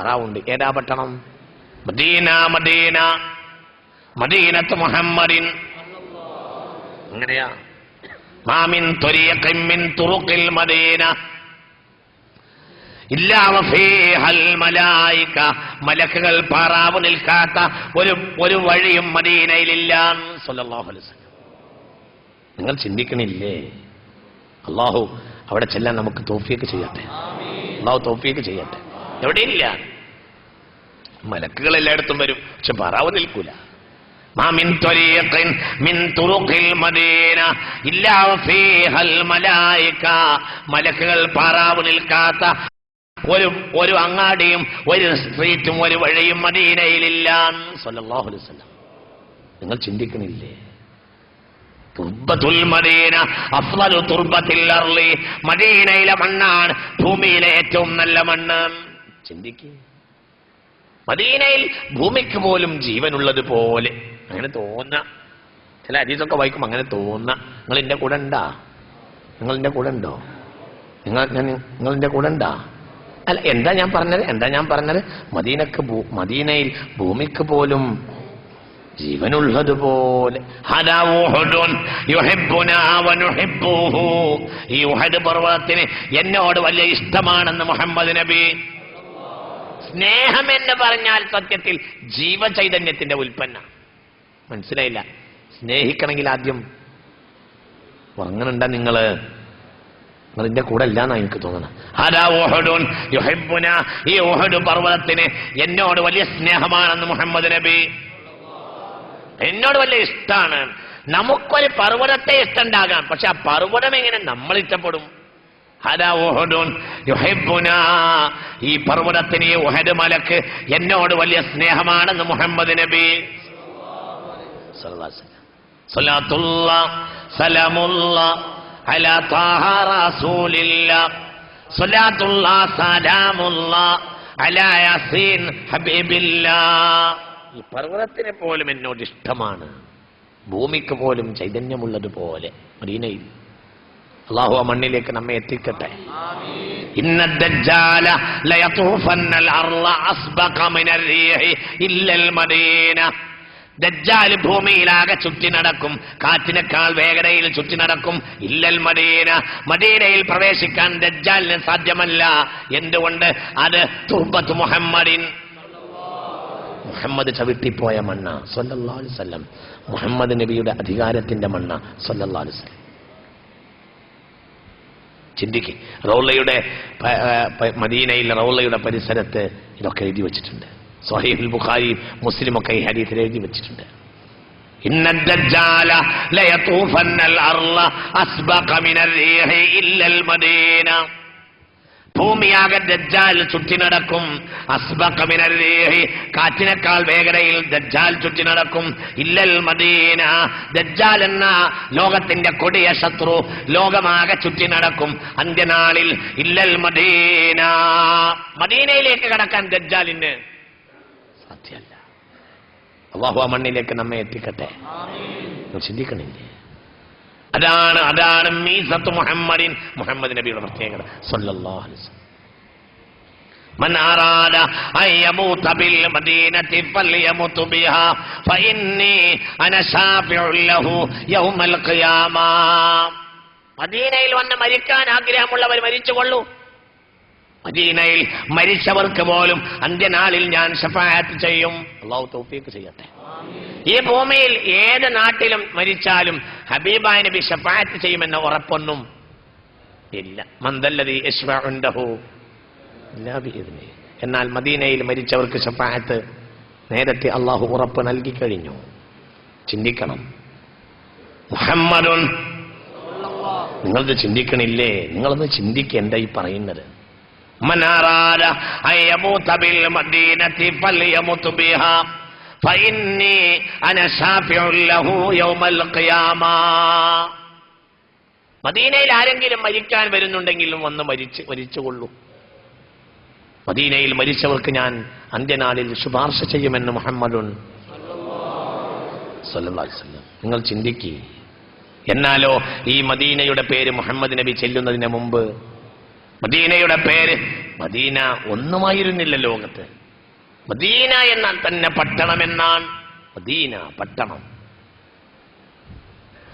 പറാവുണ്ട് ഏതാ പട്ടണം? Medina Medina. മദീനത്ത് മുഹമ്മദിൻ. അങ്ങനെയാ മാമിൻ ത്വരീഖിൻ തുറുഖിൽ മദീന. മലക്കുകൾ പാറാവ് നിൽക്കാത്ത ഒരു ഒരു വഴിയും മദീനയിലില്ല നിങ്ങൾ ചിന്തിക്കണില്ലേ? അള്ളാഹു അവിടെ ചെല്ലാൻ നമുക്ക് തോഫിയൊക്കെ ചെയ്യട്ടെ? അള്ളാഹു തോഫിയൊക്കെ ചെയ്യട്ടെ? എവിടെയില്ല. മലക്കുകൾ എല്ലായിടത്തും വരും. പക്ഷെ പറാവ് നിൽക്കൂല. മലക്കുകൾ പാറാവ് നിൽക്കാത്ത ഒരു ഒരു അങ്ങാടിയും ഒരു സ്ട്രീറ്റും ഒരു വഴിയും മദീനയിലില്ല നിങ്ങൾ ചിന്തിക്കണില്ലേ? മദീനയിലെ മണ്ണാണ് ഭൂമിയിലെ ഏറ്റവും നല്ല മണ്ണ്. ചിന്തിക്കുക മദീനയിൽ ഭൂമിക്ക് പോലും ജീവനുള്ളത് പോലെ. അങ്ങനെ തോന്ന. ചില അരീസൊക്കെ വായിക്കും അങ്ങനെ തോന്ന. നിങ്ങൾ എന്റെ കൂടെ ഉണ്ടാ? നിങ്ങൾ എന്റെ കൂടെ ഉണ്ടോ? നിങ്ങൾ ഞാൻ നിങ്ങൾ കൂടെ ഉണ്ടാ? അല്ല എന്താ ഞാൻ പറഞ്ഞത്? എന്താ ഞാൻ പറഞ്ഞത്? മദീനക്ക് മദീനയിൽ ഭൂമിക്ക് പോലും ജീവനുള്ളതുപോലെ. ഈ ഉഹദ് പർവതത്തിന് എന്നോട് വലിയ ഇഷ്ടമാണെന്ന് മുഹമ്മദ് നബി സ്നേഹം എന്ന് പറഞ്ഞാൽ സത്യത്തിൽ ജീവചൈതന്യത്തിന്റെ ഉൽപ്പന്ന. മനസ്സിലായില്ല? സ്നേഹിക്കണമെങ്കിൽ ആദ്യം ഉറങ്ങണുണ്ട നിങ്ങൾ? നിങ്ങളിന്റെ കൂടെ ഇല്ലാന്നാ എനിക്ക് യുഹിബ്ബുന ഈ ഓഹഡു പർവതത്തിന് എന്നോട് വലിയ സ്നേഹമാണെന്ന് മുഹമ്മദ് നബി. എന്നോട് വലിയ ഇഷ്ടമാണ് നമുക്കൊരു പർവതത്തെ ഇഷ്ടമുണ്ടാകാം പക്ഷെ ആ പർവതം എങ്ങനെ നമ്മൾ ഇഷ്ടപ്പെടും. ഈ പർവതത്തിന് ഈ ഉഹദ് മലക്ക് എന്നോട് വലിയ സ്നേഹമാണെന്ന് മുഹമ്മദ് നബി. ഈ പർവതത്തിന് പോലും എന്നോട് ഇഷ്ടമാണ്. ഭൂമിക്ക് പോലും ചൈതന്യമുള്ളതുപോലെ മദീനയിൽ അള്ളാഹു ആ മണ്ണിലേക്ക് നമ്മെ എത്തിക്കട്ടെ. ദജ്ജാൽ ഭൂമിയിലാകെ ചുറ്റി നടക്കും. കാറ്റിനേക്കാൾ വേഗതയിൽ ചുറ്റി നടക്കും. ഇല്ലൽ മദീന. മദീനയിൽ പ്രവേശിക്കാൻ ദജ്ജാലിന് സാധ്യമല്ല. എന്തുകൊണ്ട്? അത് തുഹബത്ത് മുഹമ്മദിൻ. മുഹമ്മദ് ചവിട്ടിപ്പോയ മണ്ണ. സല്ലല്ലാഹു അലൈഹി മുഹമ്മദ് നബിയുടെ അധികാരത്തിന്റെ മണ്ണ. സല്ലല്ലാഹു അലൈഹി ചിന്തിക്കും. റൗള്ളയുടെ മദീനയിൽ റൗള്ളയുടെ പരിസരത്ത് ഇതൊക്കെ എഴുതി വെച്ചിട്ടുണ്ട്. സൊഹീബുൽ ബുഖാരി മുസ്ലിമൊക്കെ ഈ ഹരീത്തിൽ എഴുതി വെച്ചിട്ടുണ്ട്. ഇന്നത്തെ അർള അസ്ബഖ മിനൽ ഇല്ലൽ മദീന. ഭൂമിയാകെ ദജ്ജാൽ ചുറ്റി നടക്കും അസ്ബക്കമിനീഹി കാറ്റിനേക്കാൾ വേഗതയിൽ ദജ്ജാൽ ചുറ്റി നടക്കും ഇല്ലൽ മദീന ദജ്ജാൽ എന്ന ലോകത്തിന്റെ കൊടിയ ശത്രു ലോകമാകെ ചുറ്റി നടക്കും അന്ത്യനാളിൽ ഇല്ലൽ മദീന. മദീനയിലേക്ക് കടക്കാൻ ദജ്ജാലിന് സാധ്യമല്ല അള്ളാഹു ആ മണ്ണിലേക്ക് നമ്മെ എത്തിക്കട്ടെ. ചിന്തിക്കണില്ലേ? അതാണ് അതാണ് മീസത്ത് മുഹമ്മദിൻ മുഹമ്മദ് നബിയുടെ പ്രത്യേകത സല്ലല്ലാഹു അലൈഹി വസല്ലം من أراد أن يموت بالمدينة فليمت بها فإني أنا شافع له يوم القيامة മദീനയിൽ വന്ന് മരിക്കാൻ ആഗ്രഹമുള്ളവർ മരിച്ചുകൊള്ളൂ മദീനയിൽ മരിച്ചവർക്ക് പോലും അന്ത്യനാളിൽ ഞാൻ ഷഫായത്ത് ചെയ്യും അള്ളാഹു തൗഫീക്ക് ചെയ്യട്ടെ ഈ ഭൂമിയിൽ ഏത് നാട്ടിലും മരിച്ചാലും ഹബീബായ നബി ഷഫായത്ത് ചെയ്യുമെന്ന ഉറപ്പൊന്നും ഇല്ല. മന്ദല്ലതി യശ്വണ്ടഹു എന്നാൽ മദീനയിൽ മരിച്ചവർക്ക് ഷഫായത്ത് നേരത്തെ അള്ളാഹു ഉറപ്പ് നൽകി കഴിഞ്ഞു. ചിന്തിക്കണം. മുഹമ്മദുൻ. നിങ്ങളത് ചിന്തിക്കണില്ലേ? നിങ്ങളൊന്ന് ചിന്തിക്കുക എന്താ ഈ പറയുന്നത്. മനാറാര അയ്യമൂത്തബിൽ മദീനത്തി പല്ലിയമൂത്തുബിഹാം മദീനയിൽ ആരെങ്കിലും മരിക്കാൻ വരുന്നുണ്ടെങ്കിലും വന്ന് മരിച്ച് മരിച്ചുകൊള്ളൂ. മദീനയിൽ മരിച്ചവർക്ക് ഞാൻ അന്ത്യനാളിൽ ശുപാർശ ചെയ്യുമെന്ന് മുഹമ്മദുൻ നിങ്ങൾ ചിന്തിക്കേ. എന്നാലോ ഈ മദീനയുടെ പേര് മുഹമ്മദ് നബി ചെല്ലുന്നതിന് മുമ്പ് മദീനയുടെ പേര് മദീന ഒന്നുമായിരുന്നില്ല ലോകത്ത്. മദീന എന്നാൽ തന്നെ പട്ടണം എന്നാണ് മദീന പട്ടണം.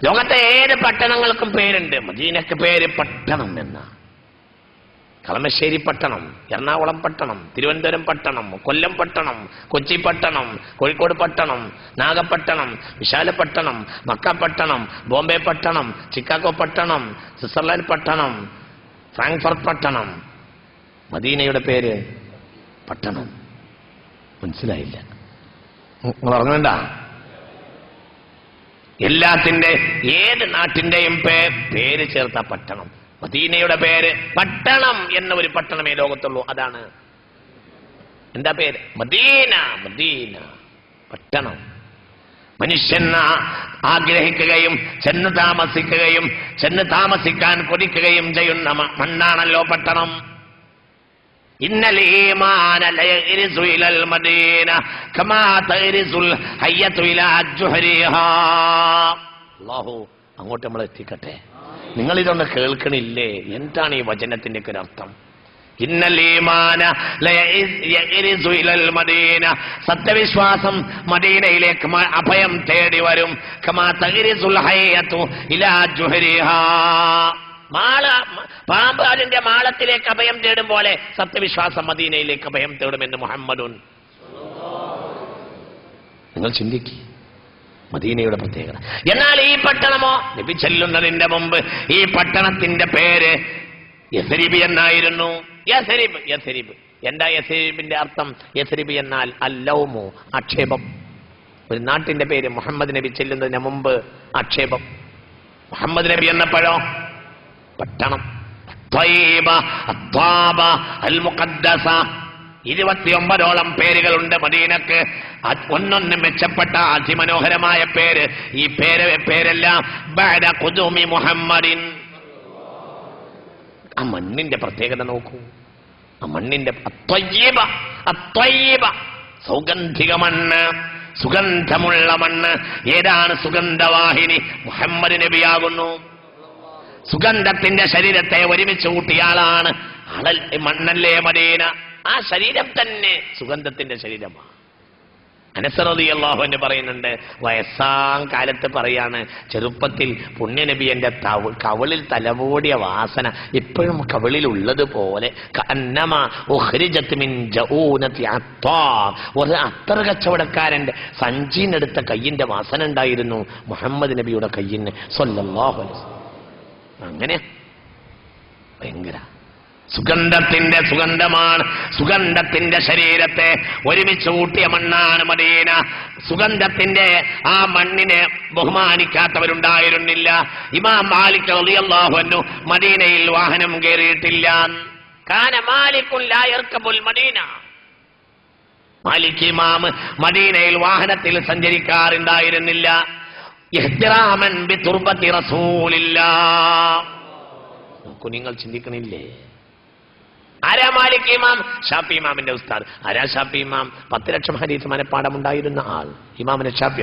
ലോകത്തെ ഏത് പട്ടണങ്ങൾക്കും പേരുണ്ട്. മദീനക്ക് പേര് പട്ടണം എന്നാണ്. കളമശ്ശേരി പട്ടണം എറണാകുളം പട്ടണം തിരുവനന്തപുരം പട്ടണം കൊല്ലം പട്ടണം കൊച്ചി പട്ടണം കോഴിക്കോട് പട്ടണം നാഗപട്ടണം വിശാലപട്ടണം മക്ക പട്ടണം ബോംബെ പട്ടണം ചിക്കാഗോ പട്ടണം സ്വിറ്റ്സർലാൻഡ് പട്ടണം ഫ്രാങ്ക്ഫർട്ട് പട്ടണം. മദീനയുടെ പേര് പട്ടണം. മനസ്സിലായില്ല. നിങ്ങൾ ഓർമ്മണ്ട എല്ലാത്തിന്റെ ഏത് നാട്ടിന്റെയും പേര് ചേർത്ത പട്ടണം. മദീനയുടെ പേര് പട്ടണം എന്ന ഒരു പട്ടണമേ ലോകത്തുള്ളൂ. അതാണ്. എന്താ പേര്? മദീന മദീന പട്ടണം. മനുഷ്യൻ ആഗ്രഹിക്കുകയും ചെന്ന് താമസിക്കുകയും ചെന്ന് താമസിക്കാൻ കൊതിക്കുകയും ചെയ്യുന്ന മണ്ണാണല്ലോ പട്ടണം. ഇന്നൽ لا يغرز ഇലൽ മദീന കമാ تغرز ഹയ്യത്തു ഇലാ جحرها അല്ലാഹു അങ്ങോട്ട് നമ്മൾ എത്തിക്കട്ടെ. നിങ്ങൾ ഇതൊന്ന് കേൾക്കണില്ലേ? എന്താണ് ഈ വചനത്തിന്റെ ഒക്കെ അർത്ഥം? സത്യവിശ്വാസം മദീനയിലേക്ക് അഭയം തേടി വരും. കമാ തഗ്രിസുൽ ഹയ്യത്തു ഇലാ ജുഹരിഹാ മാള പാമ്പ് അതിന്റെ മാളത്തിലേക്ക് അഭയം തേടും പോലെ സത്യവിശ്വാസം മദീനയിലേക്ക് അഭയം തേടുമെന്ന് മുഹമ്മദുൻ. നിങ്ങൾ ചിന്തിക്കുക മദീനയുടെ പ്രത്യേകത. എന്നാൽ ഈ പട്ടണമോ? നബി ചെല്ലുന്നതിന്റെ മുമ്പ് ഈ പട്ടണത്തിന്റെ പേര് യസരിബ് എന്നായിരുന്നു. യസരിബ് യസരിബ് എന്താ യസരിബിന്റെ അർത്ഥം? യസരിബ് എന്നാൽ അല്ലവുമോ ആക്ഷേപം. ഒരു നാട്ടിന്റെ പേര് മുഹമ്മദ് നബി ചെല്ലുന്നതിന് മുമ്പ് ആക്ഷേപം. മുഹമ്മദ് നബി എന്നപ്പോഴോ? പട്ടണം. ഇരുപത്തിയൊമ്പതോളം പേരുകളുണ്ട് മദീനക്ക്. ഒന്നൊന്ന് മെച്ചപ്പെട്ട അതിമനോഹരമായ പേര്. ഈ പേര് പേരെല്ലാം മുഹമ്മദിൻ. ആ മണ്ണിന്റെ പ്രത്യേകത നോക്കൂ. ആ മണ്ണിന്റെ അത്വയ്യബ അത്വയ്യബ സൗഗന്ധിക മണ്ണ് സുഗന്ധമുള്ള മണ്ണ്. ഏതാണ് സുഗന്ധവാഹിനി? മുഹമ്മദ് നബിയാകുന്നു. സുഗന്ധത്തിന്റെ ശരീരത്തെ ഒരുമിച്ച് കൂട്ടിയാളാണ് മണ്ണല്ലേ മദീന. ആ ശരീരം തന്നെ സുഗന്ധത്തിന്റെ ശരീരമാണ്. അനസറതി അള്ളാഹുവിന് പറയുന്നുണ്ട് വയസ്സാം കാലത്ത് പറയാണ് ചെറുപ്പത്തിൽ പുണ്യനബി എന്റെ തവ കവളിൽ തലവോടിയ വാസന ഇപ്പോഴും കവളിൽ ഉള്ളത് പോലെ. ഒരു അത്തർ സഞ്ചീനെടുത്ത കയ്യിന്റെ വാസന ഉണ്ടായിരുന്നു മുഹമ്മദ് നബിയുടെ കയ്യിന് സ്വല്ലാഹു അലൈഹി വസല്ലം. അങ്ങനെ. ഭയങ്കര. സുഗന്ധത്തിന്റെ സുഗന്ധമാണ്. സുഗന്ധത്തിന്റെ ശരീരത്തെ ഒരുമിച്ച് കൂട്ടിയ മണ്ണാണ് മദീന. സുഗന്ധത്തിന്റെ ആ മണ്ണിനെ ബഹുമാനിക്കാത്തവരുണ്ടായിരുന്നില്ല. ഇമാം മാലിക് അൻഹു മദീനയിൽ വാഹനം കയറിയിട്ടില്ല. കാന മദീന. മാലിക് ഇമാം മദീനയിൽ വാഹനത്തിൽ സഞ്ചരിക്കാറുണ്ടായിരുന്നില്ല. നോക്കൂ നിങ്ങൾ ചിന്തിക്കണില്ലേ? ആരാ മാലിക് ഇമാം? ഷാഫി ഇമാമിന്റെ ഉസ്താദ്. ആരാ ഷാഫി ഇമാം? പത്ത് ലക്ഷം ഹരീസ് മനപ്പാടമുണ്ടായിരുന്ന ആൾ. ഇമാമിനെ ഷാഫി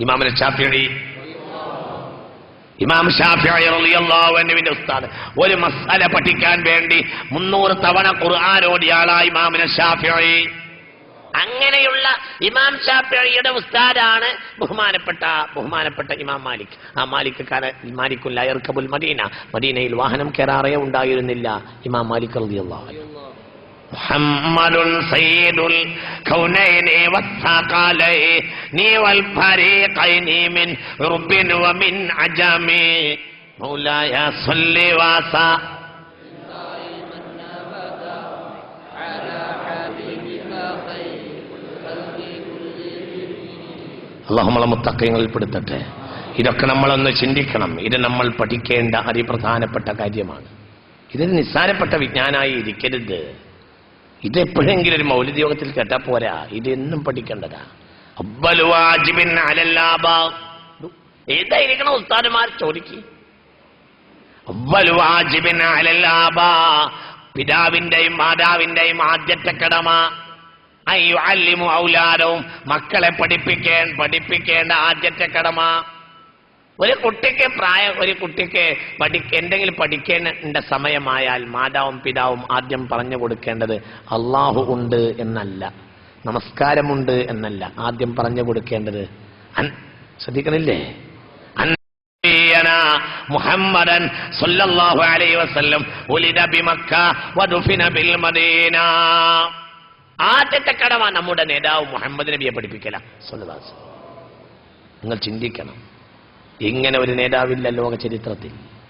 ഇമാമിനെ ഷാഫി ഇമാം ഷാഫി റളിയല്ലാഹുവിന്റെ ഉസ്താദ്. ഒരു മസാല പഠിക്കാൻ വേണ്ടി മുന്നൂറ് തവണ ഖുർആൻ ഇമാമിനെ ഷാഫി അങ്ങനെയുള്ള ഇമാം ഷാഫിയുടെ ഉസ്താദാണ് ബഹുമാനപ്പെട്ട ബഹുമാനപ്പെട്ട ഇമാം മാലിക് ആ മാലിക് കാല മാലിക്കുൽ ലയർക്കബുൽ മദീന മദീനയിൽ വാഹനം കയറാറേ ഉണ്ടായിരുന്നില്ല ഇമാം മാലിക് റളിയല്ലാഹു അൻഹു محمد سيد الكونين والثقلين والفريقين من رب ومن عجم مولاي صل وسلم അള്ളാഹു നമ്മളെ മുത്തക്കയങ്ങളിൽ പെടുത്തട്ടെ. ഇതൊക്കെ നമ്മളൊന്ന് ചിന്തിക്കണം. ഇത് നമ്മൾ പഠിക്കേണ്ട അതിപ്രധാനപ്പെട്ട കാര്യമാണ്. ഇതൊരു നിസ്സാരപ്പെട്ട വിജ്ഞാനായി ഇരിക്കരുത്. ഇത് എപ്പോഴെങ്കിലും ഒരു മൗലിക യോഗത്തിൽ കേട്ടാ പോരാ. ഇത് എന്നും പഠിക്കേണ്ടതാ. ഏതായിരിക്കണം ഉസ്താദുമാർ ചോദിക്ക്. പിതാവിന്റെയും മാതാവിന്റെയും ആദ്യത്തെ കടമ അയ്യുഅല്ലിമു ഔലാദവും. മക്കളെ പഠിപ്പിക്കേണ്ട പഠിപ്പിക്കേണ്ട ആദ്യത്തെ കടമ. ഒരു കുട്ടിക്ക് പ്രായം ഒരു കുട്ടിക്ക് പഠി എന്തെങ്കിലും പഠിക്കേണ്ട സമയമായാൽ മാതാവും പിതാവും ആദ്യം പറഞ്ഞു കൊടുക്കേണ്ടത് അള്ളാഹു ഉണ്ട് എന്നല്ല. നമസ്കാരമുണ്ട് എന്നല്ല. ആദ്യം പറഞ്ഞു കൊടുക്കേണ്ടത് ശ്രദ്ധിക്കണില്ലേ? മുഹമ്മദൻ സല്ലല്ലാഹു അലൈഹി വസല്ലം ഉലിദ ബിമക്ക വദുഫിന ബിൽ മദീന. ആദ്യത്തെ കടവ നമ്മുടെ നേതാവ് മുഹമ്മദ് നബിയെ പഠിപ്പിക്കല. സ്വല്ലല്ലാഹു നിങ്ങൾ ചിന്തിക്കണം. ഇങ്ങനെ ഒരു നേതാവില്ല ലോക ചരിത്രത്തിൽ